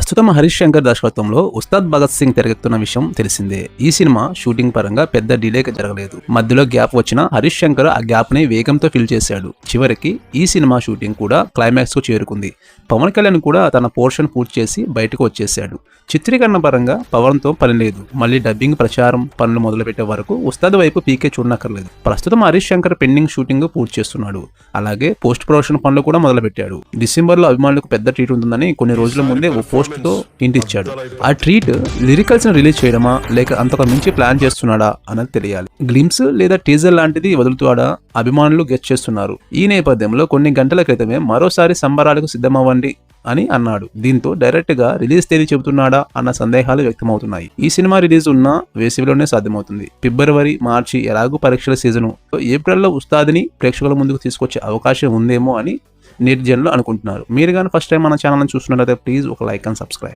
ప్రస్తుతం హరీష్ శంకర్ దర్శకత్వంలో ఉస్తాద్ భగత్ సింగ్ తెరకెక్కుతున్న విషయం తెలిసిందే. ఈ సినిమా షూటింగ్ పరంగా పెద్ద డిలే జరగలేదు. మధ్యలో గ్యాప్ వచ్చిన హరీష్ శంకర్ ఆ గ్యాప్ని వేగంతో ఫిల్ చేశాడు. చివరికి ఈ సినిమా షూటింగ్ కూడా క్లైమాక్స్కు చేరుకుంది. పవన్ కళ్యాణ్ కూడా తన పోర్షన్ పూర్తి చేసి బయటకు వచ్చేశాడు. చిత్రీకరణ పరంగా పవన్తో పని లేదు. మళ్ళీ డబ్బింగ్ ప్రచారం పనులు మొదలుపెట్టే వరకు ఉస్తాద్ వైపు పీకే చూడనక్కర్లేదు. ప్రస్తుతం హరీష్ శంకర్ పెండింగ్ షూటింగ్ పూర్తి చేస్తున్నాడు. అలాగే పోస్ట్ ప్రొడక్షన్ పనులు కూడా మొదలు పెట్టాడు డిసెంబర్లో అభిమానులకు పెద్ద ట్రీట్ ఉంటుందని కొన్ని రోజుల ముందే ఓ పోస్ట్ తో హింట్ ఇచ్చాడు ఆ ట్రీట్ లిరికల్స్ని రిలీజ్ చేయడమా? లేక అంతకు మించి ప్లాన్ చేస్తున్నాడా అన్నది తెలియాలి. గ్లిమ్స్ లేదా టీజర్ లాంటిది వదులుతాడా? అభిమానులు గెస్ట్ చేస్తున్నారు. ఈ నేపథ్యంలో కొన్ని గంటల క్రితమే మరోసారి సంబరాలకు సిద్ధమవ్వండి అని అన్నాడు. దీంతో డైరెక్ట్గా రిలీజ్ తేదీ చెబుతున్నాడా అన్న సందేహాలు వ్యక్తమవుతున్నాయి. ఈ సినిమా రిలీజ్ ఉన్న వేసవిలోనే సాధ్యమవుతుంది. ఫిబ్రవరి మార్చి ఎలాగూ పరీక్షల సీజను. ఏప్రిల్లో ఉస్తాదిని ప్రేక్షకుల ముందుకు తీసుకొచ్చే అవకాశం ఉందేమో అని నిర్జన్లు అనుకుంటున్నారు. మీరు కానీ ఫస్ట్ టైం మన ఛానల్ని చూస్తున్నట్లయితే ప్లీజ్ ఒక లైక్ అండ్ సబ్స్క్రైబ్